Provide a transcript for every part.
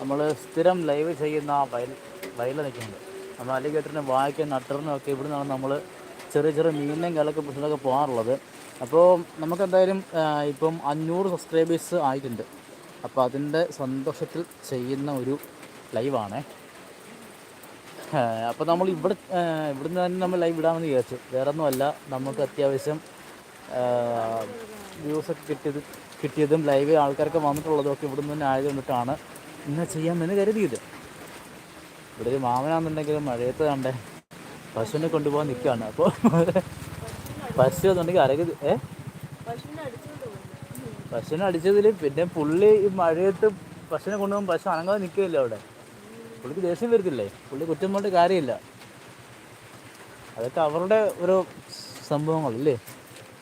നമ്മൾ സ്ഥിരം ലൈവ് ചെയ്യുന്ന ആ വയൽ വയലിൽ നിൽക്കുന്നുണ്ട്. നമ്മൾ അലിഗേറ്ററിനും വായിക്കും നട്ടറിനും ഒക്കെ ഇവിടെ നിന്നാണ് നമ്മൾ ചെറിയ ചെറിയ മീനിനെയും കലക്കെ പിടിച്ചിട്ടൊക്കെ പോകാറുള്ളത്. അപ്പോൾ നമുക്കെന്തായാലും ഇപ്പം അഞ്ഞൂറ് സബ്സ്ക്രൈബേഴ്സ് ആയിട്ടുണ്ട്. അപ്പോൾ അതിന്റെ സന്തോഷത്തിൽ ചെയ്യുന്ന ഒരു ലൈവാണേ അപ്പോൾ നമ്മൾ ഇവിടെ ഇവിടുന്ന് തന്നെ നമ്മൾ ലൈവ് ഇടാമെന്ന് വിചാരിച്ചു. വേറെ ഒന്നുമല്ല നമുക്ക് അത്യാവശ്യം വ്യൂസൊക്കെ കിട്ടിയത് കിട്ടിയതും ലൈവ് ആൾക്കാർക്ക് വന്നിട്ടുള്ളതും ഒക്കെ ഇവിടുന്ന് തന്നെ ആയതുകൊണ്ടിട്ടാണ് ഇന്ന് ചെയ്യാമെന്ന് കരുതിയത്. ഇവിടെ ഒരു മാമനാണെന്നുണ്ടെങ്കിലും മഴയത്ത് കണ്ടേ പശുവിനെ കൊണ്ടുപോകാൻ നിൽക്കുകയാണ്. അപ്പോൾ പശു എന്നുണ്ടെങ്കിൽ അരകി ഏ? പശുവിനെ അടിച്ചതിൽ പിന്നെ പുള്ളി ഈ മഴയത്ത് പശുവിനെ കൊണ്ടുപോകാൻ പശു അനങ്ങാതെ നിൽക്കില്ല അവിടെ. പുള്ളിക്ക് ദേഷ്യം വരത്തില്ലേ? പുള്ളി കുറ്റം കൊണ്ട് കാര്യമില്ല. അതൊക്കെ അവരുടെ ഒരു സംഭവങ്ങളല്ലേ?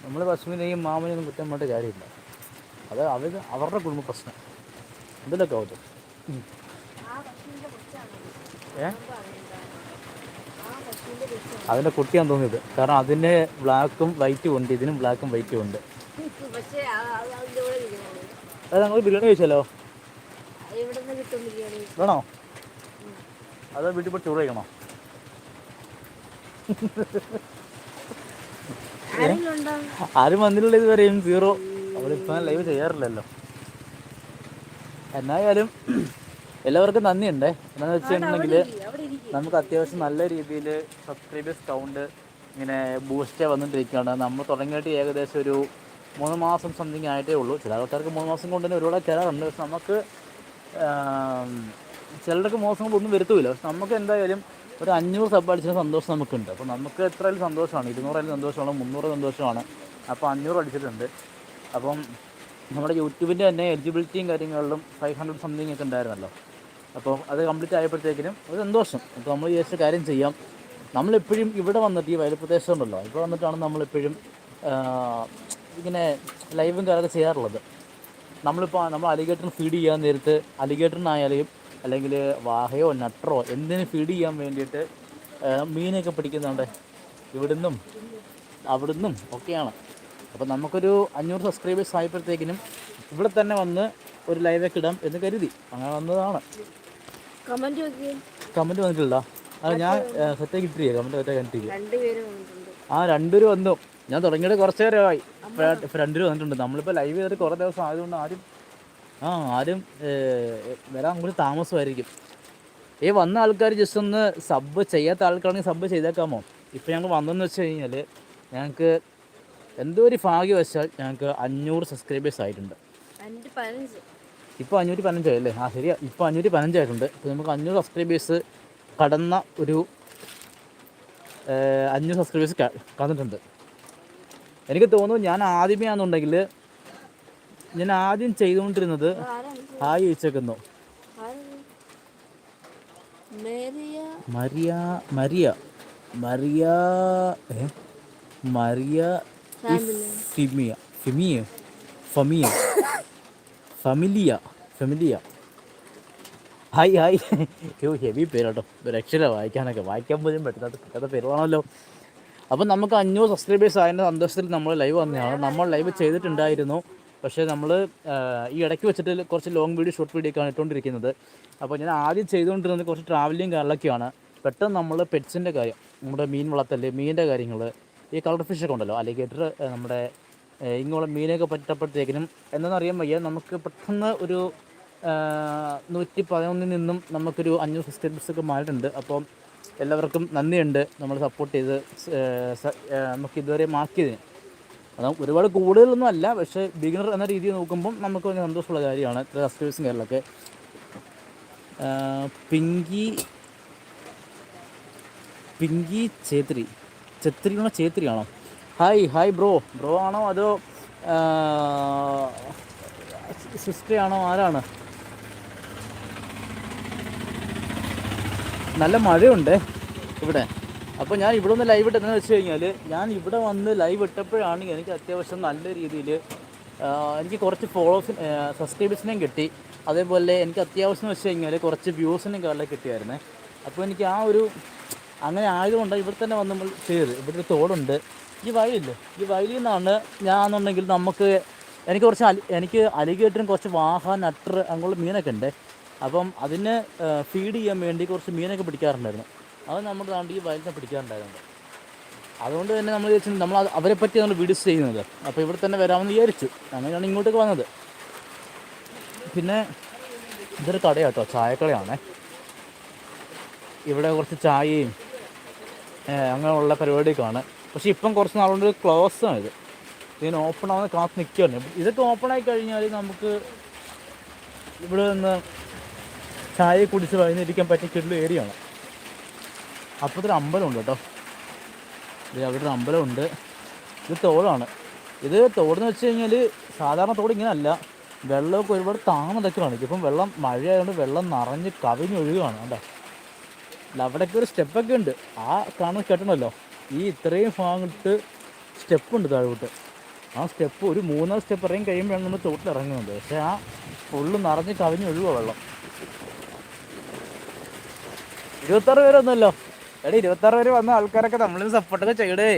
നമ്മൾ പശുവിനെയും മാമനെയും കുറ്റം കൊണ്ട് കാര്യമില്ല. അത് അവർ അവരുടെ കുടുംബ പ്രശ്നം. ഇതിലൊക്കെ ആവട്ടെ. ഉം. ഏ? അതിന്റെ കുട്ടിയാന്ന് തോന്നിയത്. കാരണം അതിന് ബ്ലാക്കും വൈറ്റും ഉണ്ട്. ഇതിനും ബ്ലാക്കും വൈറ്റും ഉണ്ട്. അത് ഞങ്ങൾ ബിരിയാണി കഴിച്ചാലോ എവിടെ നിന്ന് കിട്ടും ബിരിയാണി. വേണോ? അതോ വീട്ടിൽ പോയി ടൂർ കഴിക്കണോ ആരും വന്നിട്ടുള്ള ഇതുവരെയും. സീറോ അവളിപ്പോൾ ലൈവ് ചെയ്യാറില്ലല്ലോ. എന്നായാലും എല്ലാവർക്കും നന്ദിയുണ്ട്. എന്താണെന്ന് വെച്ചിട്ടുണ്ടെങ്കിൽ നമുക്ക് അത്യാവശ്യം നല്ല രീതിയിൽ സബ്സ്ക്രൈബേഴ്സ് കൗണ്ട് ഇങ്ങനെ ബൂസ്റ്റേ വന്നിട്ടിരിക്കുകയാണ്. നമ്മൾ തുടങ്ങിയിട്ട് ഏകദേശം ഒരു മൂന്ന് മാസം സംതിങ് ആയിട്ടേ ഉള്ളൂ. ചില ആൾക്കാർക്ക് മൂന്ന് മാസം കൊണ്ട് തന്നെ ഒരുപാട് കയറാറുണ്ട് പക്ഷെ നമുക്ക് ചിലർക്ക് മാസം കൊണ്ട് ഒന്നും വരുത്തുമില്ല പക്ഷെ നമുക്ക് എന്തായാലും ഒരു അഞ്ഞൂറ് സബ് അടിച്ച സന്തോഷം നമുക്കുണ്ട്. അപ്പോൾ നമുക്ക് എത്രയായാലും സന്തോഷമാണ്. ഇരുന്നൂറായാലും സന്തോഷമാണ്. മുന്നൂറ് സന്തോഷമാണ്. അപ്പോൾ അഞ്ഞൂറ് അടിച്ചിട്ടുണ്ട്. അപ്പം നമ്മുടെ യൂട്യൂബിന്റെ തന്നെ എലിജിബിലിറ്റിയും കാര്യങ്ങളിലും ഫൈവ് ഹൺഡ്രഡ് സംതിങ് ഒക്കെ ഉണ്ടായിരുന്നല്ലോ. അപ്പോൾ അത് കംപ്ലീറ്റ് ആയപ്പോഴത്തേക്കിനും ഒരു സന്തോഷം. അപ്പോൾ നമ്മൾ വിചാരിച്ച കാര്യം ചെയ്യാം. നമ്മളെപ്പോഴും ഇവിടെ വന്നിട്ട് ഈ വയൽപ്രദേശം ഉണ്ടല്ലോ. ഇവിടെ വന്നിട്ടാണ് നമ്മളെപ്പോഴും ഇങ്ങനെ ലൈവും കാര്യമൊക്കെ ചെയ്യാറുള്ളത്. നമ്മളിപ്പോൾ നമ്മൾ അലിഗേറ്ററിന് ഫീഡ് ചെയ്യാൻ നേരത്ത് അലിഗേറ്ററിനായാലും അല്ലെങ്കിൽ വാഹയോ നട്ടറോ എന്തിനു ഫീഡ് ചെയ്യാൻ വേണ്ടിയിട്ട് മീനൊക്കെ പിടിക്കുന്നുണ്ട്. ഇവിടുന്നും അവിടുന്നും ഒക്കെയാണ്. അപ്പോൾ നമുക്കൊരു അഞ്ഞൂറ് സബ്സ്ക്രൈബേഴ്സ് ആയപ്പോഴത്തേക്കിനും ഇവിടെ തന്നെ വന്ന് ഒരു ലൈവൊക്കെ ഇടാം എന്ന് കരുതി. അങ്ങനെ വന്നതാണ്. കമന്റ് വന്നിട്ടില്ല അത് ഞാൻ സെറ്റാക്കി ഇട്ടിരിക്കുക കമന്റ് രണ്ടുപേരും വന്നിട്ടുണ്ട്. ആ രണ്ടുപേരും വന്നു. ഞാൻ തുടങ്ങിയിട്ട് കുറച്ച് നേരമായി. ഇപ്പം രണ്ടുപേരും വന്നിട്ടുണ്ട്. നമ്മളിപ്പോൾ ലൈവ് ചെയ്തിട്ട് കുറേ ദിവസം ആയതുകൊണ്ട് ആരും ആ ആരും ഏ, വരാൻ കൂടി താമസമായിരിക്കും. ഈ വന്ന ആൾക്കാർ ജസ്റ്റ് ഒന്ന് സബ് ചെയ്യാത്ത ആൾക്കാണെങ്കിൽ സബ് ചെയ്തേക്കാമോ? ഇപ്പം ഞങ്ങൾ വന്നെന്ന് വെച്ച് കഴിഞ്ഞാൽ ഞങ്ങൾക്ക് എന്തോ ഒരു ഭാഗ്യവശാൽ ഞങ്ങൾക്ക് അഞ്ഞൂറ് സബ്സ്ക്രൈബേഴ്സ് ആയിട്ടുണ്ട്. ഇപ്പോൾ അഞ്ഞൂറ്റി പതിനഞ്ചായി അല്ലേ? ആ ശരിയാ. ഇപ്പോൾ അഞ്ഞൂറ്റി പതിനഞ്ചായിട്ടുണ്ട് ഇപ്പോൾ നമുക്ക് അഞ്ഞൂറ് സബ്സ്ക്രൈബേഴ്സ് കടന്ന ഒരു അഞ്ഞൂറ് സബ്സ്ക്രൈബേഴ്സ് കടന്നിട്ടുണ്ട്. എനിക്ക് തോന്നുന്നു ഞാൻ ആദ്യമേ ആണെന്നുണ്ടെങ്കിൽ ഞാൻ ആദ്യം ചെയ്തുകൊണ്ടിരുന്നത് ഹായ് ചോദിച്ചേക്കുന്നു. മരിയ. Maria Maria. മരിയ ഫിമിയ ഫിമിയ ഫമിയ ഫമിലിയ ഫെമിലിയ ഹായ് ഹായ് അയ്യോ ഹെവി പേരാട്ടോ ഒരു അക്ഷര വായിക്കാനൊക്കെ. വായിക്കാൻ പോലും പറ്റുന്നത് കിട്ടാത്ത പേരുകളാണല്ലോ അപ്പം നമുക്ക് അഞ്ഞൂറ് സബ്സ്ക്രൈബേഴ്സ് ആയതിന്റെ സന്തോഷത്തിൽ നമ്മൾ ലൈവ് വന്നതാണ്. നമ്മൾ ലൈവ് ചെയ്തിട്ടുണ്ടായിരുന്നു. പക്ഷേ നമ്മൾ ഈ ഇടയ്ക്ക് വെച്ചിട്ട് കുറച്ച് ലോങ് വീഡിയോ ഷോർട്ട് വീഡിയോ ഒക്കെ ഇട്ടുകൊണ്ടിരിക്കുന്നത് അപ്പോൾ ഞാൻ ആദ്യം ചെയ്തുകൊണ്ടിരുന്നത് കുറച്ച് ട്രാവലിംഗ് കാര്യങ്ങളൊക്കെയാണ് പെട്ടെന്ന് നമ്മൾ പെറ്റ്സിന്റെ കാര്യം നമ്മുടെ മീൻ വളർത്തൽ മീനിന്റെ കാര്യങ്ങൾ ഈ കളർ ഫിഷൊക്കെ ഉണ്ടല്ലോ. അലിഗേറ്റർ നമ്മുടെ ഇങ്ങോളം മീനൊക്കെ പറ്റപ്പോഴത്തേക്കിനും എന്താണെന്നറിയാൻ വയ്യ. നമുക്ക് പെട്ടെന്ന് ഒരു നൂറ്റി പതിനൊന്നിൽ നിന്നും നമുക്കൊരു അഞ്ഞൂറ് സബ്സ്ക്രൈബേഴ്സ് ഒക്കെ മാറിയിട്ടുണ്ട്. അപ്പം എല്ലാവർക്കും നന്ദിയുണ്ട് നമ്മൾ സപ്പോർട്ട് ചെയ്ത് നമുക്ക് ഇതുവരെ മാക്കിയതിന് അത് ഒരുപാട് കൂടുതലൊന്നും അല്ല പക്ഷേ ബിഗിനർ എന്ന രീതിയിൽ നോക്കുമ്പം നമുക്ക് വലിയ സന്തോഷമുള്ള കാര്യമാണ്. ഇത്ര സബ്സ്ക്രൈബേഴ്സും കാര്യങ്ങളൊക്കെ. പിങ്കി പിങ്കി ചേത്രി ഛത്രിയാണോ ചേത്രിയാണോ ഹായ് ഹായ് ബ്രോ ബ്രോ ആണോ അതോ സിസ്റ്റർ ആണോ? ആരാണ്? നല്ല മഴയുണ്ട് ഇവിടെ. അപ്പോൾ ഞാൻ ഇവിടെ ഒന്ന് ലൈവ് ഇട്ടെന്ന് വെച്ച് കഴിഞ്ഞാൽ ഞാൻ ഇവിടെ വന്ന് ലൈവ് ഇട്ടപ്പോഴാണ് എനിക്ക് അത്യാവശ്യം നല്ല രീതിയിൽ എനിക്ക് കുറച്ച് ഫോളോസ് സബ്സ്ക്രൈബേഴ്സിനെയും കിട്ടി. അതേപോലെ എനിക്ക് അത്യാവശ്യം വെച്ച് കഴിഞ്ഞാൽ കുറച്ച് വ്യൂസിനും കാലിൽ കിട്ടിയായിരുന്നേ. അപ്പോൾ എനിക്ക് ആ ഒരു അങ്ങനെ ആയതുകൊണ്ട് ഇവിടെ തന്നെ വന്ന് നമ്മൾ ചെയ്തത് ഇവിടെ ഒരു തോടുണ്ട്. ഈ വയലില്ലേ? ഈ വയലിൽ നിന്നാണ് ഞാന്നുണ്ടെങ്കിൽ നമുക്ക് എനിക്ക് കുറച്ച് അലി എനിക്ക് അലിഗേറ്ററും കുറച്ച് വാഹന നട്ടർ അങ്ങനെയുള്ള മീനൊക്കെ ഉണ്ട്. അപ്പം അതിന് ഫീഡ് ചെയ്യാൻ വേണ്ടി കുറച്ച് മീനൊക്കെ പിടിക്കാറുണ്ടായിരുന്നു. അത് നമ്മുടെ താണ്ടി ഈ വയലിനെ പിടിക്കാറുണ്ടായിരുന്നു. അതുകൊണ്ട് തന്നെ നമ്മൾ വിചാരിച്ചു നമ്മൾ അവരെ പറ്റി നമ്മൾ വീഡിയോസ് ചെയ്യുന്നത്. അപ്പോൾ ഇവിടെ തന്നെ വരാമെന്ന് വിചാരിച്ചു. അങ്ങനെയാണ് ഇങ്ങോട്ടേക്ക് വന്നത്. പിന്നെ ഇതൊരു കടയാട്ടോ ചായക്കടയാണേ. ഇവിടെ കുറച്ച് ചായയും അങ്ങനെയുള്ള പരിപാടിയൊക്കെയാണ്. പക്ഷേ ഇപ്പം കുറച്ച് നാളുകൊണ്ട് ക്ലോസ് ആണ് ഇത്. ഇതിന് ഓപ്പൺ ആവുന്ന കാത്ത് നിൽക്കുകയാണ് ഇതൊക്കെ ഓപ്പൺ ആയി കഴിഞ്ഞാൽ നമുക്ക് ഇവിടെ നിന്ന് ചായ കുടിച്ച് വൈകുന്നേരിക്കാൻ പറ്റിയ കിടൽ ഏരിയ ആണ്. അപ്പുറത്തൊരു അമ്പലമുണ്ട് കേട്ടോ. ഇത് അവിടെ ഒരു അമ്പലമുണ്ട് ഇത് തോടാണ്. ഇത് തോടെന്ന് വെച്ച് കഴിഞ്ഞാൽ സാധാരണ തോട് ഇങ്ങനെയല്ല. വെള്ളമൊക്കെ ഒരുപാട് താങ്ങുന്നതൊക്കെ കാണിക്കും ഇപ്പം വെള്ളം മഴയായതുകൊണ്ട് വെള്ളം നിറഞ്ഞ് കവിഞ്ഞൊഴുകുകയാണ് കേട്ടോ അവിടെയൊക്കെ ഒരു സ്റ്റെപ്പൊക്കെ ഉണ്ട്. ആ കാണുന്ന കെട്ടണമല്ലോ ഈ ഇത്രയും ഭാഗത്ത് സ്റ്റെപ്പുണ്ട് താഴോട്ട്. ആ സ്റ്റെപ്പ് ഒരു മൂന്നാം സ്റ്റെപ്പ് ഇറങ്ങി കഴിയുമ്പോഴാണ് നമ്മൾ തോട്ടിൽ ഇറങ്ങുന്നത്. പക്ഷേ ആ ഫുള്ള് നിറഞ്ഞ് കവിഞ്ഞൊഴുകുക വെള്ളം. ഇരുപത്താറ് പേരൊന്നുമല്ലോ എടാ ഇരുപത്താറ് പേര് വന്ന ആൾക്കാരൊക്കെ നമ്മളിന്ന് സപ്പോർട്ടൊക്കെ ചെയ്യടേ.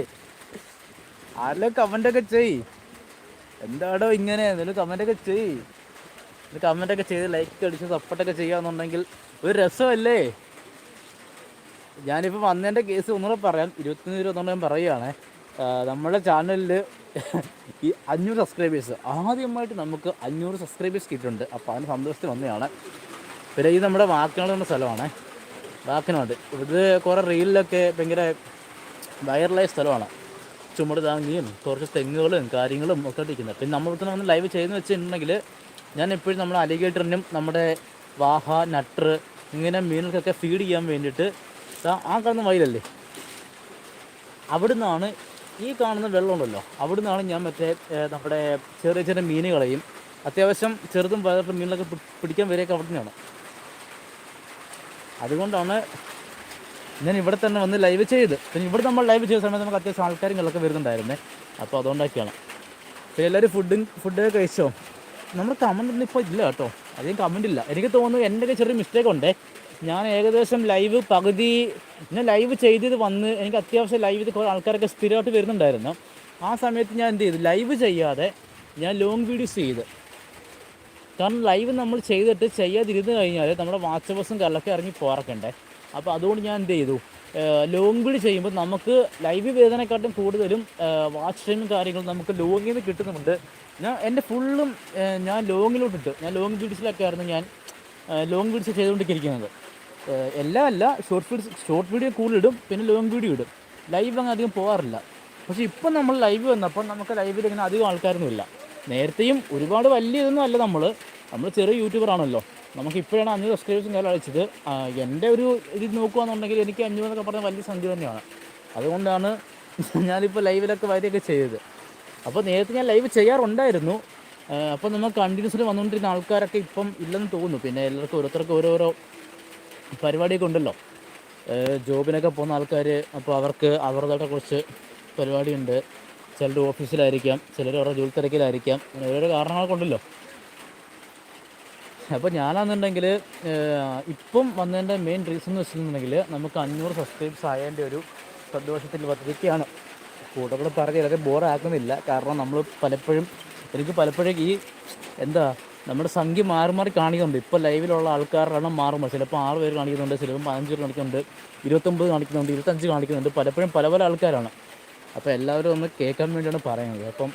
ആരെല്ലാം കമന്റൊക്കെ ചെയ് എന്താടോ ഇങ്ങനെ? എന്തെങ്കിലും കമന്റൊക്കെ ചെയ് കമന്റൊക്കെ ചെയ്ത് ലൈക്ക് അടിച്ച് സപ്പോർട്ടൊക്കെ ചെയ്യാന്നുണ്ടെങ്കിൽ ഒരു രസമല്ലേ? ഞാനിപ്പോൾ വന്നതിന്റെ കേസ് ഒന്നുകൂടെ പറയാം. ഇരുപത്തൊന്ന് ഇരുപത്തൊന്ന് ഞാൻ പറയുകയാണേ. നമ്മുടെ ചാനലിൽ ഈ അഞ്ഞൂറ് സബ്സ്ക്രൈബേഴ്സ് ആദ്യമായിട്ട് നമുക്ക് അഞ്ഞൂറ് സബ്സ്ക്രൈബേഴ്സ് കിട്ടിയിട്ടുണ്ട്. അപ്പോൾ അതിന് സന്തോഷത്തിൽ വന്നതാണ്. പിന്നെ ഈ നമ്മുടെ വാക്കനാട് എന്ന സ്ഥലമാണ്. വാക്കനാട്. ഇത് കുറേ റീലിലൊക്കെ ഭയങ്കര വൈറലായ സ്ഥലമാണ്. ചുമട് താങ്ങിയും കുറച്ച് തെങ്ങുകളും കാര്യങ്ങളും ഒക്കെ ഇരിക്കുന്നത് പിന്നെ നമ്മൾ ഇവിടുത്തെ വന്ന് ലൈവ് ചെയ്യുന്ന വെച്ചിട്ടുണ്ടെങ്കിൽ ഞാൻ എപ്പോഴും നമ്മുടെ അലിഗേറ്ററിനും നമ്മുടെ വാഹ നട്ടർ ഇങ്ങനെ മീനുകൾക്കൊക്കെ ഫീഡ് ചെയ്യാൻ വേണ്ടിയിട്ട് ആ കാണുന്ന വയലല്ലേ? അവിടുന്നാണ് ഈ കാണുന്ന വെള്ളമുണ്ടല്ലോ. അവിടുന്നാണ് ഞാൻ മറ്റേ നമ്മുടെ ചെറിയ ചെറിയ മീനുകളെയും അത്യാവശ്യം ചെറുതും വലുതും മീനുകളൊക്കെ പിടിക്കാൻ വരെയൊക്കെ അവിടെ നിന്നാണ് അതുകൊണ്ടാണ് ഞാൻ ഇവിടെ തന്നെ വന്ന് ലൈവ് ചെയ്ത്. പിന്നെ ഇവിടെ നമ്മൾ ലൈവ് ചെയ്ത സമയത്ത് നമുക്ക് അത്യാവശ്യം ആൾക്കാരുകളൊക്കെ വരുന്നുണ്ടായിരുന്നേ. അപ്പോൾ അതുകൊണ്ടൊക്കെയാണ്. പിന്നെ എല്ലാവരും ഫുഡും ഫുഡൊക്കെ കഴിച്ചോ? നമ്മുടെ കമന്റ് ഇപ്പോൾ ഇല്ല കേട്ടോ. അധികം കമന്റ് ഇല്ല. എനിക്ക് തോന്നുന്നു എന്റെ ചെറിയ മിസ്റ്റേക്ക് ഉണ്ടേ. ഞാൻ ഏകദേശം ലൈവ് പകുതി ഞാൻ ലൈവ് ചെയ്തത് വന്ന് എനിക്ക് അത്യാവശ്യം ലൈവ് ചെയ്ത് കുറേ ആൾക്കാരൊക്കെ സ്ഥിരമായിട്ട് വരുന്നുണ്ടായിരുന്നു. ആ സമയത്ത് ഞാൻ എന്ത് ചെയ്തു? ലൈവ് ചെയ്യാതെ ഞാൻ ലോങ് വീഡിയോസ് ചെയ്ത്. കാരണം ലൈവ് നമ്മൾ ചെയ്തിട്ട് ചെയ്യാതിരുന്ന് കഴിഞ്ഞാൽ നമ്മുടെ വാച്ച് ബസ്സും കല്ലൊക്കെ ഇറങ്ങി പോറക്കണ്ടേ അപ്പോൾ അതുകൊണ്ട് ഞാൻ എന്ത് ചെയ്തു? ലോങ് വീഡിയോ ചെയ്യുമ്പോൾ നമുക്ക് ലൈവ് വേദനക്കാട്ടും കൂടുതലും വാച്ച് ടൈമും കാര്യങ്ങളും നമുക്ക് ലോങ്ങിൽ നിന്ന് കിട്ടുന്നുണ്ട്. ഞാൻ എന്റെ ഫുള്ളും ഞാൻ ലോങ്ങിലോട്ടിട്ട് ഞാൻ ലോങ് വീഡിയോസിലൊക്കെ ആയിരുന്നു ഞാൻ ലോങ് വീഡിയോസ് ചെയ്തുകൊണ്ടിരിക്കുന്നത്. എല്ലാം അല്ല ഷോർട്ട് ഫിഡ് ഷോർട്ട് വീഡിയോ കൂടുതലിടും പിന്നെ ലോങ് വീഡിയോ ഇടും. ലൈവ് അങ്ങ് അധികം പോകാറില്ല പക്ഷേ ഇപ്പം നമ്മൾ ലൈവ് വന്നപ്പോൾ നമുക്ക് ലൈവിൽ ഇങ്ങനെ അധികം ആൾക്കാരൊന്നുമില്ല നേരത്തെയും ഒരുപാട് വലിയ ഇതൊന്നും അല്ല നമ്മൾ. നമ്മൾ ചെറിയ യൂട്യൂബർ ആണല്ലോ. നമുക്ക് ഇപ്പോഴാണ് അഞ്ഞൂറ് സബ്സ്ക്രൈബേഴ്സും കാലം അയച്ചത് എന്റെ ഒരു ഇത് നോക്കുകയാണെന്നുണ്ടെങ്കിൽ എനിക്ക് അഞ്ഞൂറ് എന്നൊക്കെ പറഞ്ഞാൽ വലിയ സംഖ്യ തന്നെയാണ്. അതുകൊണ്ടാണ് ഞാനിപ്പോൾ ലൈവിലൊക്കെ വരികയൊക്കെ ചെയ്തത്. അപ്പോൾ നേരത്തെ ഞാൻ ലൈവ് ചെയ്യാറുണ്ടായിരുന്നു. അപ്പോൾ നമ്മൾ കണ്ടിന്യൂസിൽ വന്നുകൊണ്ടിരുന്ന ആൾക്കാരൊക്കെ ഇപ്പം ഇല്ലെന്ന് തോന്നുന്നു. പിന്നെ എല്ലാവർക്കും ഓരോരുത്തർക്കും ഓരോരോ പരിപാടിയൊക്കെ ഉണ്ടല്ലോ. ജോബിനൊക്കെ പോകുന്ന ആൾക്കാർ അപ്പോൾ അവർക്ക് അവരുടേതായിട്ട് കുറച്ച് പരിപാടിയുണ്ട്. ചിലർ ഓഫീസിലായിരിക്കാം ചിലർ അവരുടെ ജോലി തിരക്കിലായിരിക്കാം. അങ്ങനെ ഓരോരോ കാരണങ്ങളൊക്കെ കൊണ്ടല്ലോ അപ്പോൾ ഞാനാണെന്നുണ്ടെങ്കിൽ ഇപ്പം വന്നതിന്റെ മെയിൻ റീസൺ എന്ന് വെച്ചിട്ടുണ്ടെങ്കിൽ നമുക്ക് അഞ്ഞൂറ് സബ്സ്ക്രൈബ്സ് ആയതിന്റെ ഒരു സന്തോഷത്തിൽ പദ്ധതിക്കാണ്. കൂടെ പറഞ്ഞ് ഇതൊക്കെ ബോറാക്കുന്നില്ല കാരണം നമ്മൾ പലപ്പോഴും എനിക്ക് പലപ്പോഴും ഈ എന്താ നമ്മുടെ സംഖ്യ മാറി മാറി കാണിക്കുന്നുണ്ട്. ഇപ്പോൾ ലൈവിലുള്ള ആൾക്കാരുടെ എണ്ണം മാറുമ്പോൾ ചിലപ്പോൾ ആറ് പേര് കാണിക്കുന്നുണ്ട് ചിലപ്പോൾ പതിനഞ്ച് പേര് കാണിക്കുന്നുണ്ട് ഇരുപത്തൊമ്പത് കാണിക്കുന്നുണ്ട് ഇരുപത്തഞ്ച് കാണിക്കുന്നുണ്ട്. പലപ്പോഴും പല പല ആൾക്കാരാണ്. അപ്പോൾ എല്ലാവരും ഒന്ന് കേൾക്കാൻ വേണ്ടിയാണ് പറയുന്നത്. അപ്പം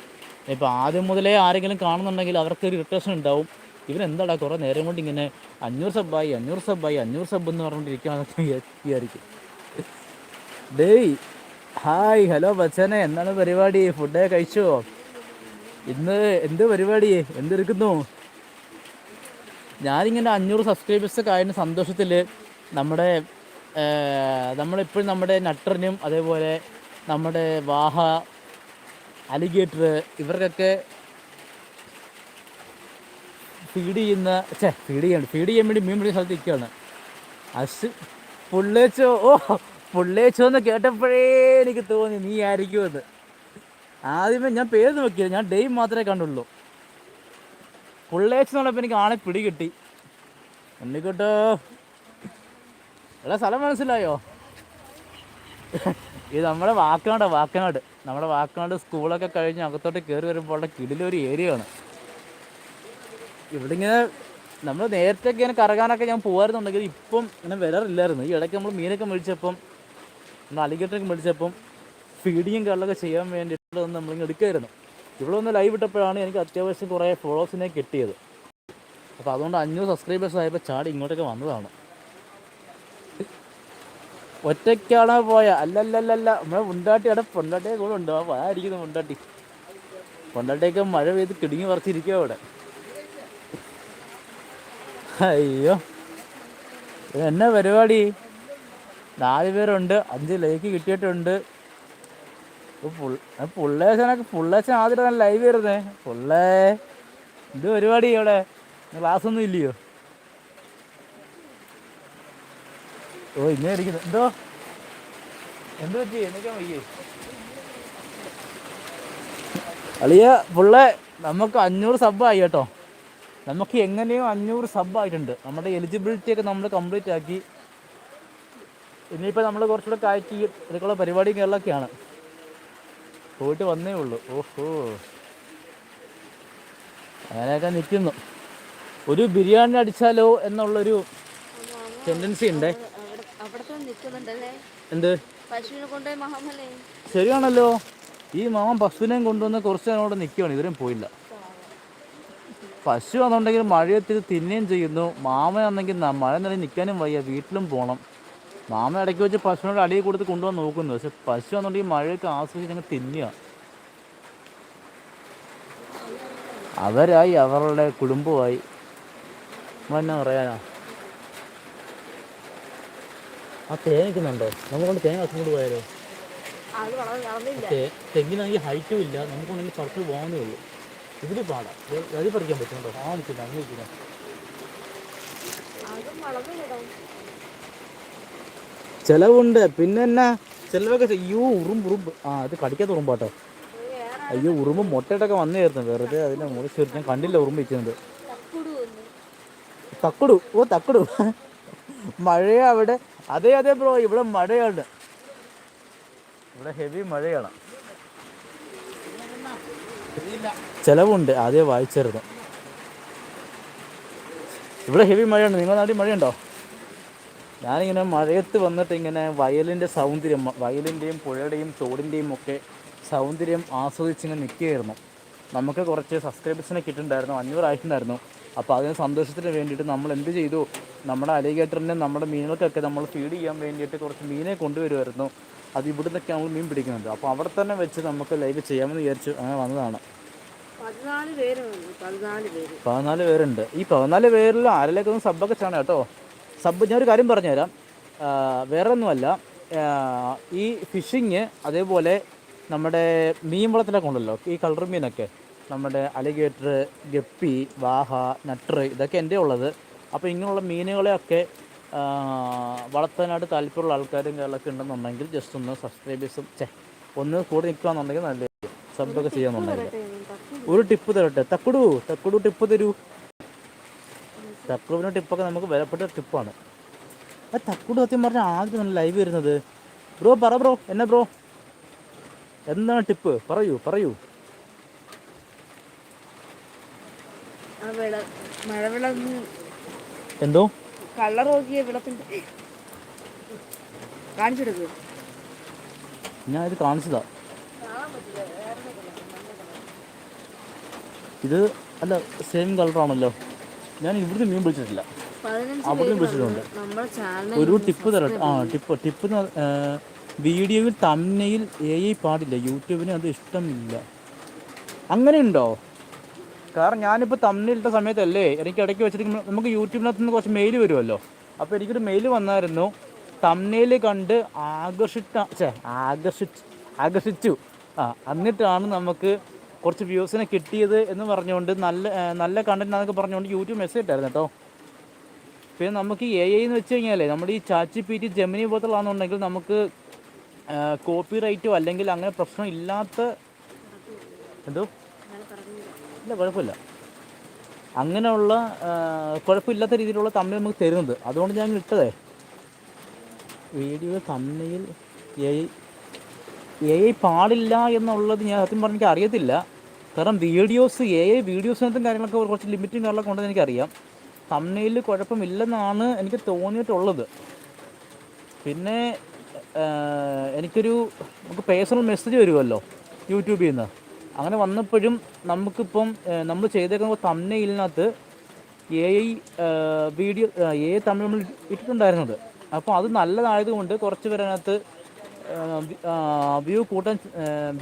ഇപ്പോൾ ആദ്യം മുതലേ ആരെങ്കിലും കാണുന്നുണ്ടെങ്കിൽ അവർക്ക് ഒരു ഇറിറ്റേഷൻ ഉണ്ടാവും ഇവരെന്താടാ കുറേ നേരം കൊണ്ട് ഇങ്ങനെ അഞ്ഞൂറ് സബ്ബായി അഞ്ഞൂറ് സബ്ബായി അഞ്ഞൂറ് സബ് എന്ന് പറഞ്ഞുകൊണ്ടിരിക്കുകയാണെന്ന് വിചാരിക്കും ഡേയ് ഹായ് ഹലോ ബച്ചനെ എന്താണ് പരിപാടി? ഫുഡൊക്കെ കഴിച്ചോ? ഇന്ന് എന്ത് പരിപാടി? എന്തെടുക്കുന്നു? ഞാനിങ്ങനെ അഞ്ഞൂറ് സബ്സ്ക്രൈബേഴ്സൊക്കെ ആയതിന്റെ സന്തോഷത്തിൽ നമ്മുടെ നമ്മളിപ്പോഴും നമ്മുടെ നട്ടറിനും അതേപോലെ നമ്മുടെ വാഹ അലിഗേറ്റർ ഇവർക്കൊക്കെ ഫീഡ് ചെയ്യുന്ന ഛേ ഫീഡ് ചെയ്യാണ്ട് ഫീഡ് ചെയ്യാൻ വേണ്ടി മീൻ പിടിക്കുന്ന സ്ഥലത്ത് നിൽക്കുകയാണ്. അസ് പുള്ളേച്ചോ ഓ പുള്ളേച്ചോ എന്ന് കേട്ടപ്പോഴേ എനിക്ക് തോന്നി നീ ആയിരിക്കുമെന്ന് ആദ്യമേ ഞാൻ പേര് നോക്കിയത് ഞാൻ ഡെയ് മാത്രമേ കണ്ടുള്ളൂ. പുള്ളേച്ച് എന്ന് പറഞ്ഞപ്പോൾ എനിക്ക് ആളെ പിടി കിട്ടി. എന്നിക്കട്ടോ എടാ സ്ഥലം മനസ്സിലായോ? ഇത് നമ്മുടെ വാക്കനാട് വാക്കനാട് നമ്മുടെ വാക്കനാട് സ്കൂളൊക്കെ കഴിഞ്ഞ് അകത്തോട്ട് കയറി വരുമ്പോൾ ഉള്ള കിടിലൊരു ഏരിയയാണ് ഇവിടെ ഇങ്ങനെ നമ്മൾ നേരത്തെ ഇങ്ങനെ കറങ്ങാനൊക്കെ ഞാൻ പോകുമായിരുന്നുണ്ടെങ്കിൽ ഇപ്പം ഇങ്ങനെ വരാറില്ലായിരുന്നു ഈ ഇടയ്ക്ക് നമ്മൾ മീനൊക്കെ മേടിച്ചപ്പം നമ്മൾ അലിഗേറ്ററൊക്കെ മേടിച്ചപ്പം ഫീഡിങ്ങും കാര്യങ്ങളൊക്കെ ചെയ്യാൻ വേണ്ടിയിട്ടുള്ളതൊന്നും നമ്മളിങ്ങനെ എടുക്കുമായിരുന്നു ഇവിടെ ലൈവ് ഇട്ടപ്പോഴാണ് എനിക്ക് അത്യാവശ്യം കുറേ ഫോളോവേഴ്സിനെ കിട്ടിയത്. അപ്പോൾ അതുകൊണ്ട് അഞ്ഞൂറ് സബ്സ്ക്രൈബേഴ്സ് ആയപ്പോൾ ചാടി ഇങ്ങോട്ടൊക്കെ വന്നതാണ്. ഒറ്റയ്ക്കാണ് പോയ? അല്ലല്ലല്ലല്ല. നമ്മളെ മുണ്ടാട്ടി അവിടെ പൊണ്ടാട്ടിയെ കൂടെ ഉണ്ട്. അപ്പോൾ ആയിരിക്കുന്നു മുണ്ടാട്ടി. പൊണ്ടാട്ടിയൊക്കെ മഴ പെയ്ത് കിടുങ്ങി പറിച്ചിരിക്കുക അവിടെ. അയ്യോ. എന്നാ പരിപാടി? നാല് പേരുണ്ട്. അഞ്ച് ലൈക്ക് കിട്ടിയിട്ടുണ്ട്. പുള്ളേശനൊക്കെ പുള്ളേശൻ ആദ്യം ലൈവ് വരുന്നേ. പുള്ളേ ഇത് പരിപാടി ഇവിടെ? ക്ലാസ് ഒന്നും ഇല്ലയോ? ഓ ഇങ്ങനെ ഇരിക്കുന്നു. എന്തോ? എന്ത് പറ്റി? എന്നൊക്കെ വയ്യേ. അളിയ പുള്ളേ നമുക്ക് അഞ്ഞൂറ് സബ്ബായി കേട്ടോ. നമുക്ക് എങ്ങനെയോ അഞ്ഞൂറ് സബ് ആയിട്ടുണ്ട്. നമ്മുടെ എലിജിബിലിറ്റി ഒക്കെ നമ്മൾ കംപ്ലീറ്റ് ആക്കി. ഇനിയിപ്പോൾ നമ്മൾ കുറച്ചുകൂടെ കാഴ്ച ഇതൊക്കെയുള്ള പരിപാടി കേരളമൊക്കെയാണ് പോയിട്ട് വന്നേ ഉള്ളൂ. ഓഹോ. അങ്ങനെയൊക്കെ നിൽക്കുന്നു. ഒരു ബിരിയാണി അടിച്ചാലോ എന്നുള്ളൊരു ടെൻഡൻസി ഉണ്ടേ? എന്ത്? ശരിയാണല്ലോ. ഈ മാമൻ പശുവിനെയും കൊണ്ടുവന്ന് കുറച്ച് നേരം നിൽക്കുകയാണ് ഇതുവരെയും പോയില്ല. പശു ആണെന്നുണ്ടെങ്കിൽ മഴയത്തിൽ തിന്നുകയും ചെയ്യുന്നു. മാമനാണെങ്കിൽ മഴ നിറയെ നിൽക്കാനും വയ്യ. വീട്ടിലും പോകണം മാമ ഇടയ്ക്ക് വെച്ച് പശുവിനോട് അടിയിൽ കൊടുത്ത് കൊണ്ടുവന്ന് നോക്കുന്നു. പക്ഷെ പശു ആണെന്നുണ്ടെങ്കിൽ മഴയൊക്കെ ആസ്വദിച്ച് ഞങ്ങൾ തിന്നുക. അവരായി അവരുടെ കുടുംബമായി എന്നാ പറയാനാ ആ തേനിക്കുന്നുണ്ടോ നമുക്ക് തേൻ അസുഖം പോയാലോ? തെങ്ങിനാണെങ്കിൽ ഹൈറ്റും ഇല്ല. നമുക്കുണ്ടെങ്കിൽ പറത്ത് പോകുന്നേ ഉള്ളൂ. ഇതിൽ പാടാം. വഴി പറിക്കാൻ പറ്റുന്നുണ്ടോ ആ നിൽക്കില്ല അങ്ങനെ നിൽക്കില്ല ചിലവുണ്ട്. പിന്നെ എന്നാ ചിലവൊക്കെ അയ്യോ ഉറുമ്പ് ഉറുമ്പ്. ആ അത് കടിക്കാത്ത ഉറുമ്പാട്ടോ. അയ്യോ ഉറുമ്പ് മുട്ടയിട്ടൊക്കെ വന്നായിരുന്നു വെറുതെ അതിനെ മുകളിൽ ചേർത്ത് ഞാൻ കണ്ടില്ല ഉറുമ്പ് ഇരിക്കുന്നത് തക്കുടു. ഓ തക്കുടു. മഴയാ അവിടെ. അതെ അതെ ബ്രോ. ഇവിടെ മഴയാണ്. ഇവിടെ ഹെവി മഴയാണ്. ചിലവുണ്ട്. ആദ്യം വായിച്ചിരുന്നു. ഇവിടെ ഹെവി മഴയുണ്ട്. നിങ്ങളുടെ നാട്ടിൽ മഴയുണ്ടോ? ഞാനിങ്ങനെ മഴയത്ത് വന്നിട്ട് ഇങ്ങനെ വയലിന്റെ സൗന്ദര്യം വയലിന്റെയും പുഴയുടെയും തോടിന്റെയും ഒക്കെ സൗന്ദര്യം ആസ്വദിച്ചിങ്ങനെ നിൽക്കുകയായിരുന്നു. നമുക്ക് കുറച്ച് സബ്സ്ക്രൈബേഴ്സിനെ കിട്ടുന്നുണ്ടായിരുന്നു അഞ്ഞൂറായിട്ടുണ്ടായിരുന്നു അപ്പോൾ അതിന് സന്തോഷത്തിന് വേണ്ടിയിട്ട് നമ്മൾ എന്ത് ചെയ്തു? നമ്മുടെ അലിഗേറ്ററിനെ നമ്മുടെ മീനുകൾക്കൊക്കെ നമ്മൾ ഫീഡ് ചെയ്യാൻ വേണ്ടിയിട്ട് കുറച്ച് മീനെ കൊണ്ടുവരുമായിരുന്നു. അത് ഇവിടെ നിന്നൊക്കെ നമ്മൾ മീൻ പിടിക്കുന്നുണ്ട്. അപ്പോൾ അവിടെ തന്നെ വെച്ച് നമുക്ക് ലൈവ് ചെയ്യാമെന്ന് വിചാരിച്ചു അങ്ങനെ വന്നതാണ്. പതിനാല് പേരുണ്ട് ഈ പതിനാല് പേരിൽ ആരിലേക്കൊന്നും സബ്ബൊക്കെ ചാണ കേട്ടോ. സബ് ഞാനൊരു കാര്യം പറഞ്ഞുതരാം. വേറെ ഒന്നുമല്ല ഈ ഫിഷിങ് അതേപോലെ നമ്മുടെ മീൻ വളത്തിലൊക്കെ ഉണ്ടല്ലോ ഈ കളർ മീനൊക്കെ നമ്മുടെ അലിഗേറ്റർ ഗപ്പി വാഹ നട്ടർ ഇതൊക്കെ എന്റെ ഉള്ളത്. അപ്പോൾ ഇങ്ങനെയുള്ള മീനുകളെയൊക്കെ വളർത്താനായിട്ട് താല്പര്യമുള്ള ആൾക്കാരും കാര്യങ്ങളൊക്കെ ഉണ്ടെന്നുണ്ടെങ്കിൽ ജസ്റ്റ് ഒന്ന് സബ്സ്ക്രൈബേഴ്സും ചേ ഒന്ന് കൂടെ നിൽക്കുകയാണെന്നുണ്ടെങ്കിൽ നല്ല സബ്ബൊക്കെ ചെയ്യാമെന്നുണ്ടെങ്കിൽ. ഒരു ടിപ്പ് തരട്ടെ. തക്കുടു തക്കുടു ടിപ്പ് തരൂ. തക്കുടുവിന്റെ ടിപ്പൊക്കെ നമുക്ക് വിലപ്പെട്ട ടിപ്പാണ് ആ തക്കൂട് സത്യം പറഞ്ഞാൽ ആദ്യം നല്ല ലൈവ് വരുന്നത്. ബ്രോ പറ ബ്രോ എന്നാ ബ്രോ എന്താണ് ടിപ്പ് പറയൂ പറയൂ. എന്തോ? കളർ നോക്കിയ വെള്ളത്തിന്റെ കാണിച്ചെടുക്ക്. ഞാൻ ഇത് കാണിച്ചതാ. ഇത് അല്ല സെയിം കളറാണല്ലോ ഞാൻ ഇവിടുന്ന് മീൻ പിടിച്ചിട്ടില്ല. അവിടുന്ന് പിടിച്ചിട്ടുണ്ട്. ഒരു ടിപ്പ് തരട്ടെ ആ ടിപ്പ് ടിപ്പ് വീഡിയോയിൽ തമ്മനയിൽ എ ഐ പാടില്ല. യൂട്യൂബിന് അത് ഇഷ്ടമില്ല. അങ്ങനെയുണ്ടോ? കാരണം ഞാനിപ്പോൾ തമ്മിലിട്ട സമയത്തല്ലേ എനിക്ക് ഇടയ്ക്ക് വെച്ചിട്ട് നമുക്ക് യൂട്യൂബിനകത്ത് നിന്ന് കുറച്ച് മെയിൽ വരുമല്ലോ അപ്പോൾ എനിക്കൊരു മെയിൽ വന്നായിരുന്നു. തമ്മിൽ കണ്ട് ആകർഷിച്ച ഛേ ആകർഷിച്ച് ആകർഷിച്ചു. ആ എന്നിട്ടാണ് നമുക്ക് കുറച്ച് വ്യൂസിനെ കിട്ടിയത് എന്ന് പറഞ്ഞുകൊണ്ട് നല്ല നല്ല കണ്ടന്റ് എന്നൊക്കെ പറഞ്ഞുകൊണ്ട് യൂട്യൂബ് മെസ്സേജ് ഇട്ടായിരുന്നു കേട്ടോ. പിന്നെ നമുക്ക് എ ഐ എന്ന് വെച്ച് കഴിഞ്ഞാലേ നമ്മുടെ ഈ ചാച്ചി പി ടി ജമിനി പോലത്തുള്ളതാണെന്നുണ്ടെങ്കിൽ നമുക്ക് കോപ്പി റൈറ്റോ അല്ലെങ്കിൽ അങ്ങനെ പ്രശ്നം ഇല്ലാത്ത എന്തോ? ഇല്ല കുഴപ്പമില്ല. അങ്ങനെയുള്ള കുഴപ്പമില്ലാത്ത രീതിയിലുള്ള തമ്മിൽ നമുക്ക് തരുന്നത് അതുകൊണ്ട് ഞാൻ ഇട്ടതേ. വീഡിയോ തമ്മിൽ എ ഐ പാടില്ല എന്നുള്ളത് ഞാൻ സത്യം പറഞ്ഞിട്ട് അറിയത്തില്ല. കാരണം വീഡിയോസ് എ ഐ വീഡിയോസിനകത്തും കാര്യങ്ങളൊക്കെ കുറച്ച് ലിമിറ്റും കാര്യങ്ങളൊക്കെ ഉണ്ടെന്ന് എനിക്കറിയാം. തമ്മിലിൽ കുഴപ്പമില്ലെന്നാണ് എനിക്ക് തോന്നിയിട്ടുള്ളത്. പിന്നെ എനിക്കൊരു നമുക്ക് പേഴ്സണൽ മെസ്സേജ് വരുമല്ലോ യൂട്യൂബിൽ നിന്ന്. അങ്ങനെ വന്നപ്പോഴും നമുക്കിപ്പം നമ്മൾ ചെയ്തേക്കുന്ന തമ്മിലിനകത്ത് A I video A I Tamil നമ്മൾ ഇട്ടിട്ടുണ്ടായിരുന്നത്. അപ്പോൾ അത് നല്ലതായതുകൊണ്ട് കുറച്ച് പേര് അതിനകത്ത് വ്യൂ കൂട്ടാൻ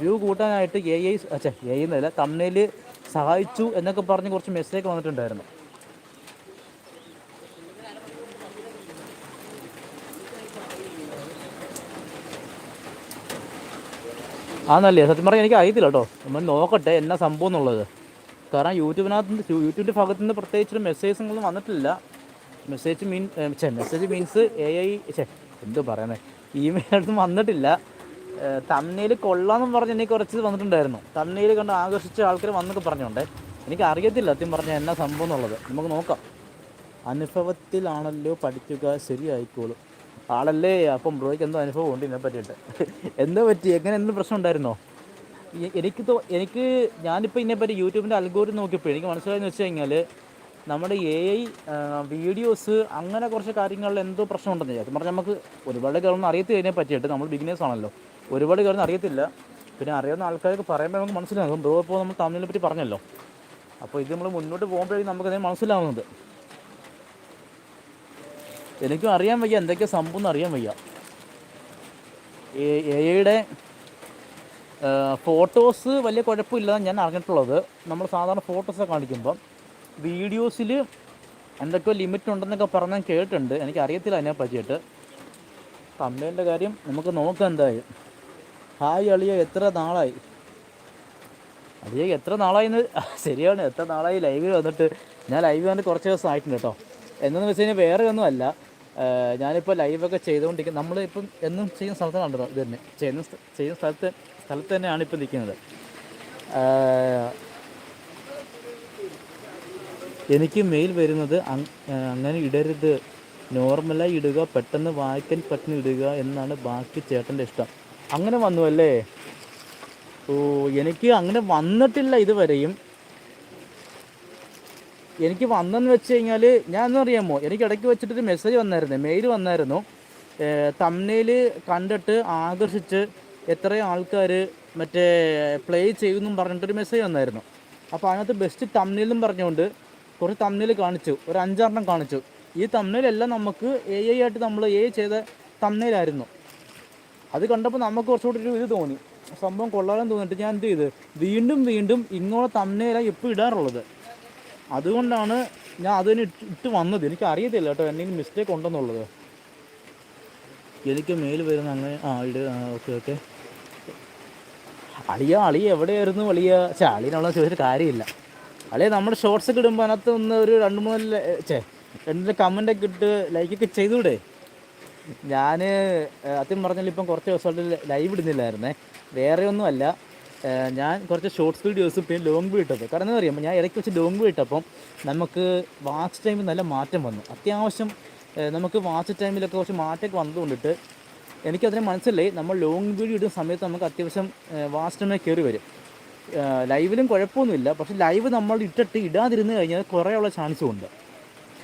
വ്യൂ കൂട്ടാനായിട്ട് എ ഐ അച്ഛാ എ ഐ എന്നല്ല തമ്മിൽ സഹായിച്ചു എന്നൊക്കെ പറഞ്ഞ് കുറച്ച് മെസ്സേജ് വന്നിട്ടുണ്ടായിരുന്നു. ആന്നല്ലേ സത്യം പറഞ്ഞാൽ എനിക്ക് അറിയത്തില്ല കേട്ടോ. നമ്മൾ നോക്കട്ടെ എന്നാ സംഭവം എന്നുള്ളത്. കാരണം യൂട്യൂബിനകത്ത് യൂട്യൂബിന്റെ ഭാഗത്ത് നിന്ന് പ്രത്യേകിച്ച് മെസ്സേജൊന്നും വന്നിട്ടില്ല. Message mean message means A I എന്ത് പറയുന്നത് ഇമെയിലൊന്നും വന്നിട്ടില്ല. തമ്മിൽ കൊള്ളാമെന്നും പറഞ്ഞ് എനിക്ക് കുറച്ച് വന്നിട്ടുണ്ടായിരുന്നു. തമ്മിൽ കണ്ട് ആകർഷിച്ച ആൾക്കാർ വന്നൊക്കെ പറഞ്ഞോണ്ടേ എനിക്ക് അറിയത്തില്ല സത്യം പറഞ്ഞാൽ എന്നാ സംഭവം എന്നുള്ളത്. നമുക്ക് നോക്കാം. അനുഭവത്തിലാണല്ലോ പഠിക്കുക ശരിയായിക്കോളും. ആളല്ലേ? അപ്പം ബ്രോയ്ക്ക് എന്തോ അനുഭവം ഉണ്ട് ഇതിനെ പറ്റിയിട്ട്. എന്തോ പറ്റി? എങ്ങനെ എന്ത് പ്രശ്നം ഉണ്ടായിരുന്നോ? എനിക്ക് തോ എനിക്ക് ഞാനിപ്പോൾ ഇതിനെപ്പറ്റി യൂട്യൂബിന്റെ അൽഗോരിതം നോക്കിയപ്പോൾ എനിക്ക് മനസ്സിലായെന്ന് വെച്ച് കഴിഞ്ഞാൽ നമ്മുടെ എ ഐ വീഡിയോസ് അങ്ങനെ കുറച്ച് കാര്യങ്ങളിൽ എന്തോ പ്രശ്നമുണ്ടെന്ന് ചോദിച്ചു പറഞ്ഞാൽ നമുക്ക് ഒരുപാട് കാര്യമൊന്നും അറിയത്തില്ല പറ്റിയിട്ട്. നമ്മൾ ബിഗിനേഴ്സ് ആണല്ലോ. ഒരുപാട് കാര്യം അറിയത്തില്ല. പിന്നെ അറിയാവുന്ന ആൾക്കാർക്ക് പറയുമ്പോൾ നമുക്ക് മനസ്സിലാകും ബ്രോ ഇപ്പോൾ നമ്മൾ തമിഴിനെ പറ്റി പറഞ്ഞല്ലോ. അപ്പോൾ ഇത് നമ്മൾ മുന്നോട്ട് പോകുമ്പോഴേക്കും നമുക്കതിനെ മനസ്സിലാവുന്നത്. എനിക്കും അറിയാൻ വയ്യ. എന്തൊക്കെ സംഭവം എന്ന് അറിയാൻ വയ്യ. എ ഐയുടെ ഫോട്ടോസ് വലിയ കുഴപ്പമില്ലെന്ന് ഞാൻ അറിഞ്ഞിട്ടുള്ളത്. നമ്മൾ സാധാരണ ഫോട്ടോസൊക്കെ കാണിക്കുമ്പം വീഡിയോസിൽ എന്തൊക്കെയോ ലിമിറ്റ് ഉണ്ടെന്നൊക്കെ പറഞ്ഞാൽ കേട്ടിട്ടുണ്ട്. എനിക്ക് അറിയത്തില്ല അതിനെ പറ്റിയിട്ട്. തമ്മേന്റെ കാര്യം നമുക്ക് നോക്കാം എന്തായാലും. ഹായ് അളിയ എത്ര നാളായി? അളിയ എത്ര നാളായിന്ന്? ശരിയാണ് എത്ര നാളായി ലൈവിൽ വന്നിട്ട്? ഞാൻ ലൈവ് വന്നിട്ട് കുറച്ച് ദിവസം ആയിട്ടുണ്ട് കേട്ടോ. എന്നു വെച്ച് കഴിഞ്ഞാൽ വേറെ ഒന്നുമല്ല അല്ല. ഞാനിപ്പോൾ ലൈവൊക്കെ ചെയ്തുകൊണ്ടിരിക്കുന്നത് നമ്മളിപ്പം എന്നും ചെയ്യുന്ന സ്ഥലത്താണ് കണ്ടോ? ഇത് തന്നെ. ചെയ്യുന്ന ചെയ്യുന്ന സ്ഥലത്ത് സ്ഥലത്ത് തന്നെയാണ് ഇപ്പോൾ നിൽക്കുന്നത്. എനിക്ക് മെയിൽ വരുന്നത് അങ്ങനെ ഇടരുത്. നോർമലായി ഇടുക പെട്ടെന്ന് വായിക്കാൻ പറ്റുന്ന ഇടുക എന്നാണ് ബാക്കി ചേട്ടന്റെ ഇഷ്ടം. അങ്ങനെ വന്നു അല്ലേ? ഓ എനിക്ക് അങ്ങനെ വന്നിട്ടില്ല ഇതുവരെയും. എനിക്ക് വന്നെന്ന് വെച്ച് കഴിഞ്ഞാൽ ഞാൻ ഒന്നും അറിയാമോ എനിക്ക് ഇടയ്ക്ക് വെച്ചിട്ടൊരു മെസ്സേജ് വന്നായിരുന്നു മെയിൽ വന്നായിരുന്നു. തമ്മിൽ കണ്ടിട്ട് ആകർഷിച്ച് എത്രയും ആൾക്കാർ മറ്റേ പ്ലേ ചെയ്യുമെന്നും പറഞ്ഞിട്ടൊരു മെസ്സേജ് വന്നായിരുന്നു. അപ്പോൾ അതിനകത്ത് ബെസ്റ്റ് തമ്മിൽ എന്നും പറഞ്ഞുകൊണ്ട് കുറച്ച് തമ്മിൽ കാണിച്ചു. ഒരു അഞ്ചാറെണ്ണം കാണിച്ചു. ഈ തമ്മിലെല്ലാം നമുക്ക് എ ഐ ആയിട്ട് നമ്മൾ എ ചെയ്ത തമ്മിലായിരുന്നു അത് കണ്ടപ്പോൾ നമുക്ക് കുറച്ചുകൂടി ഒരു ഇത് തോന്നി. സംഭവം കൊള്ളാൻ തോന്നിയിട്ട് ഞാൻ എന്ത് ചെയ്ത്? വീണ്ടും വീണ്ടും ഇങ്ങോട്ട് തമ്മിലാണ് ഇപ്പോൾ ഇടാറുള്ളത്. അതുകൊണ്ടാണ് ഞാൻ അതിന് ഇട്ട് ഇട്ട് വന്നത്. എനിക്ക് അറിയത്തില്ല കേട്ടോ എന്തെങ്കിലും മിസ്റ്റേക്ക് ഉണ്ടെന്നുള്ളത്. എനിക്ക് മെയിൽ വരുന്ന അങ്ങനെ ആ ഇട് ഓക്കെ ഓക്കെ അളിയ അളിയ എവിടെയായിരുന്നു? അളിയ ചേ അളിയനുള്ള ചോദിച്ചിട്ട് കാര്യമില്ല. അളിയ നമ്മൾ ഷോർട്സ് ഒക്കെ ഇടുമ്പോൾ അതിനകത്ത് ഒന്ന് ഒരു രണ്ട് മൂന്ന് ചേ രണ്ട് കമന്റൊക്കെ ഇട്ട് ലൈക്കൊക്കെ ചെയ്തൂടെ? ഞാൻ സത്യം പറഞ്ഞാൽ ഇപ്പം കുറച്ച് ദിവസമായിട്ട് ലൈവ് ഇടുന്നില്ലായിരുന്നേ. വേറെ ഒന്നുമല്ല അല്ല. ഞാൻ കുറച്ച് ഷോർട്സ് വീഡിയോസും പിന്നെ ലോങ് വീ ഇട്ടപ്പോൾ കാരണം എന്താ പറയുമ്പോൾ ഞാൻ ഇടയ്ക്ക് വെച്ച് ലോങ് വീ ഇട്ടപ്പം നമുക്ക് വാച്ച് ടൈമിൽ നല്ല മാറ്റം വന്നു. അത്യാവശ്യം നമുക്ക് വാച്ച് ടൈമിലൊക്കെ കുറച്ച് മാറ്റമൊക്കെ വന്നതുകൊണ്ടിട്ട് എനിക്കതിനെ മനസ്സിലായി. നമ്മൾ ലോങ് വീഡിയോ ഇടുന്ന സമയത്ത് നമുക്ക് അത്യാവശ്യം വാച്ച് ടൈമിൽ കയറി വരും. ലൈവിലും കുഴപ്പമൊന്നുമില്ല. പക്ഷെ ലൈവ് നമ്മൾ ഇട്ടിട്ട് ഇടാതിരുന്ന് കഴിഞ്ഞാൽ കുറേ ഉള്ള ചാൻസും ഉണ്ട്.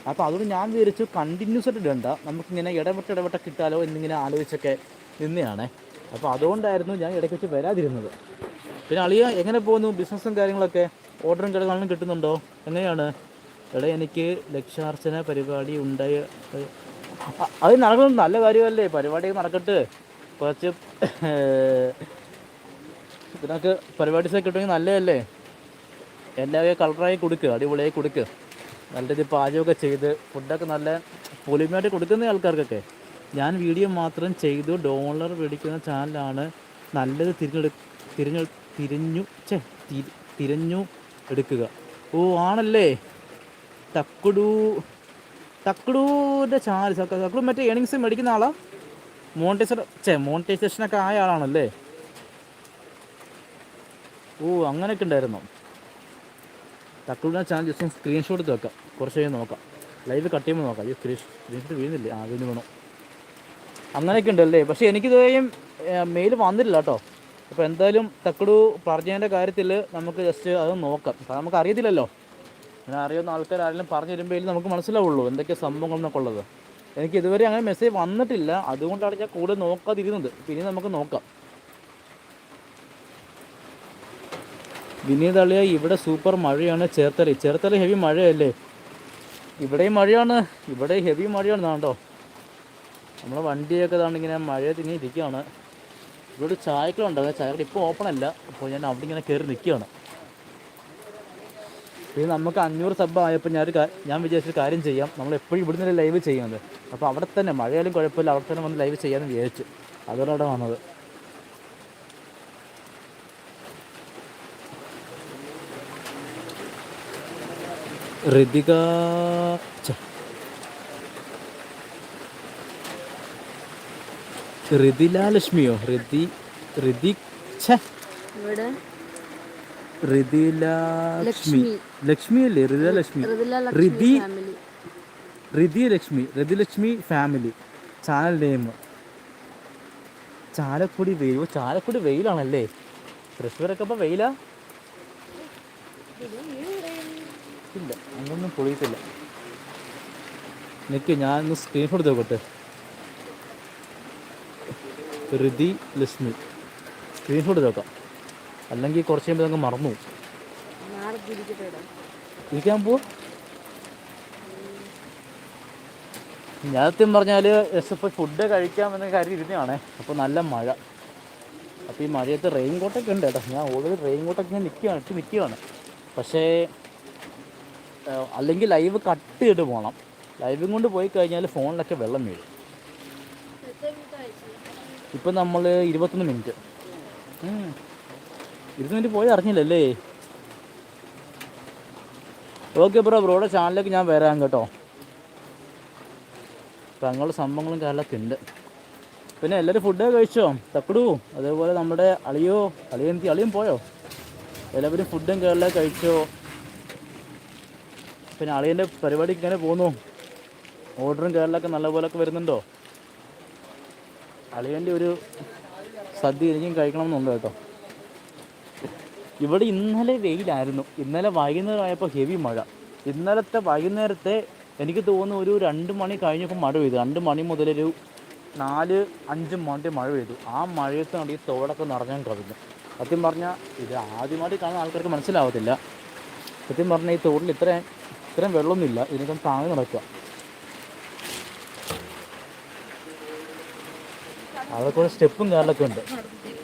അപ്പോൾ അതുകൊണ്ട് ഞാൻ വിചാരിച്ചു കണ്ടിന്യൂസ് ആയിട്ട് ഇടണ്ട. നമുക്കിങ്ങനെ ഇടപെട്ട് ഇടപെട്ടൊക്കെ കിട്ടാലോ എന്നിങ്ങനെ ആലോചിച്ചൊക്കെ നിന്നെയാണ് അപ്പോൾ അതുകൊണ്ടായിരുന്നു ഞാൻ ഇടയ്ക്ക് വെച്ച് വരാതിരുന്നത്. പിന്നെ അളിയ എങ്ങനെ പോകുന്നു? ബിസിനസ്സും കാര്യങ്ങളൊക്കെ? ഓർഡറും കാര്യങ്ങളും കിട്ടുന്നുണ്ടോ? എങ്ങനെയാണ്? എടാ എനിക്ക് ലക്ഷാർച്ചന പരിപാടി ഉണ്ടായ അത് നടക്കുന്നത് നല്ല കാര്യമല്ലേ? പരിപാടി നടക്കട്ടെ. കുറച്ച് ഇതിനൊക്കെ പരിപാടീസൊക്കെ കിട്ടുമെങ്കിൽ നല്ലതല്ലേ? എല്ലാവരെയും കളറായി കൊടുക്കുക അടിപൊളിയായി കൊടുക്കുക നല്ല രീതിയിൽ പാചകമൊക്കെ ചെയ്ത് ഫുഡൊക്കെ നല്ല പൊലിമയായിട്ട് കൊടുക്കുന്ന ആൾക്കാർക്കൊക്കെ. ഞാൻ വീഡിയോ മാത്രം ചെയ്തു ഡോളർ മേടിക്കുന്ന ചാനലാണ് നല്ലത് തിരഞ്ഞെടു തിരഞ്ഞു തിരിഞ്ഞു ചേ തിരി- തിരഞ്ഞു എടുക്കുക. ഓ ആണല്ലേ? തക്കുടു തക്കുടൂന്റെ ചാനൽ തക്കുടു മറ്റേ ഏണിങ്സ് മേടിക്കുന്ന ആളാ? മോണിറ്റൈസർ ചേ മോണിറ്റൈസേഷനൊക്കെ ആയ ആളാണല്ലേ? ഓ അങ്ങനെയൊക്കെ ഉണ്ടായിരുന്നോ. തക്കളുടെ ചാനൽ ജസ്റ്റ് സ്ക്രീൻഷോട്ട് എടുത്ത് വെക്കാം. കുറച്ച് കഴിഞ്ഞ് നോക്കാം. ലൈവ് കട്ട് ചെയ്യുമ്പോൾ നോക്കാം. ഈ സ്ക്രീൻ സ്ക്രീൻഷോട്ട് വീഴുന്നില്ലേ? ആ വീണ് വേണം. അങ്ങനെയൊക്കെ ഉണ്ടല്ലേ പക്ഷേ എനിക്കിതുവരെയും മെയിൽ വന്നിട്ടില്ല കേട്ടോ. അപ്പോൾ എന്തായാലും തക്കടു പറഞ്ഞതിന്റെ കാര്യത്തിൽ നമുക്ക് ജസ്റ്റ് അത് നോക്കാം. കാരണം നമുക്ക് അറിയത്തില്ലല്ലോ. അങ്ങനെ അറിയുന്ന ആൾക്കാർ ആരെങ്കിലും പറഞ്ഞു തരുമ്പോൾ നമുക്ക് മനസ്സിലാവുള്ളൂ എന്തൊക്കെ സംഭവങ്ങൾ എന്നൊക്കെ ഉള്ളത്. എനിക്ക് ഇതുവരെ അങ്ങനെ മെസ്സേജ് വന്നിട്ടില്ല. അതുകൊണ്ടാണ് ഞാൻ കൂടുതൽ നോക്കാതിരുന്നത്. പിന്നെ നമുക്ക് നോക്കാം. വിനീത് ഇവിടെ സൂപ്പർ മഴയാണ്. ചേർത്തല ചേർത്തല ഹെവി മഴയല്ലേ? ഇവിടെയും മഴയാണ് ഇവിടെ ഹെവി മഴയാണ്. കേട്ടോ നമ്മളെ വണ്ടിയൊക്കെ ഇതാണിങ്ങനെ മഴ തിങ്ങി ഇരിക്കുകയാണ്. ഇവിടെ ചായക്കളുണ്ട് ചായക്കട ഇപ്പോൾ ഓപ്പൺ അല്ല. അപ്പോൾ ഞാൻ അവിടെ ഇങ്ങനെ കയറി നിൽക്കുകയാണ്. ഇത് നമുക്ക് അഞ്ഞൂറ് സബ് ആയപ്പോൾ ഞാൻ ഞാൻ വിചാരിച്ചൊരു കാര്യം ചെയ്യാം. നമ്മൾ എപ്പോഴും ഇവിടുന്ന് ലൈവ് ചെയ്യുന്നത്. അപ്പോൾ അവിടെ തന്നെ മഴയാലും കുഴപ്പമില്ല. അവിടെ തന്നെ വന്ന് ലൈവ് ചെയ്യാമെന്ന് വിചാരിച്ചു. അതോടെ വന്നത്. ഋതിക. ഋതിലാലക്ഷ്മിയോ ഋതി ഋതി ഋതിലാലക്ഷ്മി ലക്ഷ്മി. അല്ലേ Rithilakshmi Rithi Rithi Lakshmi Rithilakshmi family. Channel name. Chalakudy വെയിൽ. ചാലക്കുടി വെയിലാണല്ലേ? തൃശ്ശൂരൊക്കെ അപ്പോൾ വെയിലാ? ഇല്ല അങ്ങൊന്നും പൊളിയത്തില്ല. നിൽക്ക് ഒന്ന് സ്ക്രീൻഷോട്ട് നോക്കട്ടെ. ഋതി ലക്ഷ്മി. സ്ക്രീൻഷോട്ട് നോക്കാം. അല്ലെങ്കിൽ കുറച്ച് കഴിയുമ്പോൾ അങ്ങ് മറന്നു ഇരിക്കാൻ പോവും ഞാൻ സത്യം പറഞ്ഞാൽ ഇപ്പോൾ ഫുഡ് കഴിക്കാമെന്ന കാര്യം ഇരുന്നതാണേ അപ്പോൾ നല്ല മഴ. അപ്പോൾ ഈ മഴയത്ത് റെയിൻ കോട്ടൊക്കെ ഉണ്ട് കേട്ടോ. ഞാൻ ഓൾറെഡി റെയിൻ കോട്ടൊക്കെ ഞാൻ നിൽക്കുകയാണ് ഇട്ട് നിൽക്കുകയാണ് പക്ഷേ അല്ലെങ്കിൽ ലൈവ് കട്ട് ചെയ്തിട്ട് പോകണം ലൈവും കൊണ്ട് പോയി കഴിഞ്ഞാൽ ഫോണിലൊക്കെ വെള്ളം വീഴും. ഇപ്പം നമ്മൾ ഇരുപത്തൊന്ന് മിനിറ്റ്. ഇരുപത് മിനിറ്റ് പോയി അറിഞ്ഞില്ലല്ലേ? ഓക്കെ ബ്രോ ബ്രോയുടെ ചാനലിലേക്ക് ഞാൻ വരാം കേട്ടോ. അപ്പം അങ്ങനെയുള്ള സംഭവങ്ങളും കാര്യമൊക്കെ ഉണ്ട്. പിന്നെ എല്ലാവരും ഫുഡ് കഴിച്ചോ? തക്കടു അതേപോലെ നമ്മുടെ അളിയോ അളിയന്തി അളിയും പോയോ? എല്ലാവരും ഫുഡും കേരള കഴിച്ചോ? പിന്നെ അളിയന്റെ പരിപാടി ഇങ്ങനെ പോകുന്നു. ഓർഡറും കേരളമൊക്കെ നല്ലപോലൊക്കെ വരുന്നുണ്ടോ? അളിയന്റെ ഒരു സദ്യ എനിക്കും കഴിക്കണമെന്നുണ്ട് കേട്ടോ. ഇവിടെ ഇന്നലെ വെയിലായിരുന്നു. ഇന്നലെ വൈകുന്നേരം ആയപ്പോൾ ഹെവി മഴ. ഇന്നലത്തെ വൈകുന്നേരത്തെ എനിക്ക് തോന്നുന്നു ഒരു രണ്ട് മണി കഴിഞ്ഞപ്പോൾ മഴ പെയ്തു. രണ്ട് മണി മുതലൊരു നാല് അഞ്ച് മണി മഴ പെയ്തു. ആ മഴയത്താണ് ഈ തോടൊക്കെ നിറഞ്ഞാൽ കവിഞ്ഞു സത്യം പറഞ്ഞാൽ ഇത് ആദ്യമായിട്ട് കാണുന്ന ആൾക്കാർക്ക് മനസ്സിലാവത്തില്ല. സത്യം പറഞ്ഞാൽ ഈ തോടിൽ ഇത്രയും ഇത്രയും വെള്ളമൊന്നുമില്ല. ഇതിനൊക്കെ താങ്ങി നടക്കുക. അതൊക്കെ ഒരു സ്റ്റെപ്പും കാര്യങ്ങളൊക്കെ ഉണ്ട്.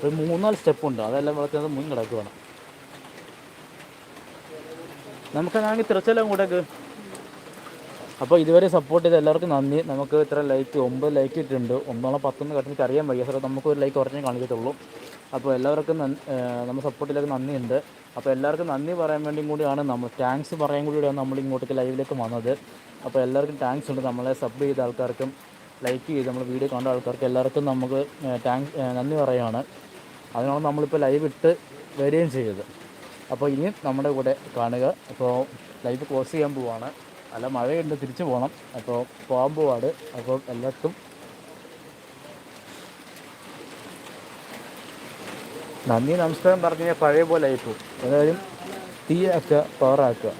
ഒരു മൂന്നാൽ സ്റ്റെപ്പുണ്ട്. അതെല്ലാം വളർത്തുന്നത് മുൻ കിടക്കുകയാണ് നമുക്കാണെങ്കിൽ തിരച്ചെല്ലാം അങ്ങോട്ടേക്ക് അപ്പോൾ ഇതുവരെ സപ്പോർട്ട് ചെയ്ത എല്ലാവർക്കും നന്ദി. നമുക്ക് ഇത്ര ലൈക്ക് ഒമ്പത് ലൈക്ക് ഇട്ടിട്ടുണ്ട്. ഒന്നോളം പത്തൊന്ന് കട്ടിന് അറിയാൻ വയ്യ. സാറേ നമുക്ക് ഒരു ലൈക്ക് കുറച്ചേ കാണിക്കത്തുള്ളൂ. അപ്പോൾ എല്ലാവർക്കും നമ്മുടെ സപ്പോർട്ടിലേക്ക് നന്ദിയുണ്ട്. അപ്പോൾ എല്ലാവർക്കും നന്ദി പറയാൻ വേണ്ടിയും കൂടിയാണ്. നമ്മൾ താങ്ക്സ് പറയാൻ കൂടിയാണ് നമ്മൾ ഇങ്ങോട്ടേക്ക് ലൈവിലേക്ക് വന്നത്. അപ്പോൾ എല്ലാവർക്കും താങ്ക്സ് ഉണ്ട്. നമ്മളെ സബ് ചെയ്ത ആൾക്കാർക്കും ലൈക്ക് ചെയ്ത് നമ്മൾ വീഡിയോ കണ്ട ആൾക്കാർക്ക് എല്ലാവർക്കും നമുക്ക് താങ്ക് നന്ദി പറയുകയാണ് അതിനാണ് നമ്മളിപ്പോൾ ലൈവ് ഇട്ട് വരികയും ചെയ്തത്. അപ്പോൾ ഇനി നമ്മുടെ കൂടെ കാണുക. അപ്പോൾ ലൈവ് ക്ലോസ് ചെയ്യാൻ പോവാണ്. അല്ല മഴയുണ്ട്. തിരിച്ചു പോകണം അപ്പോൾ പോകാൻ പോവാണ്. അപ്പോൾ എല്ലാവർക്കും നന്ദി നമസ്കാരം പറഞ്ഞു പഴയ പോലെ ആയിപ്പോവും. ഏതായാലും തീയാക്കുക പവറാക്കുക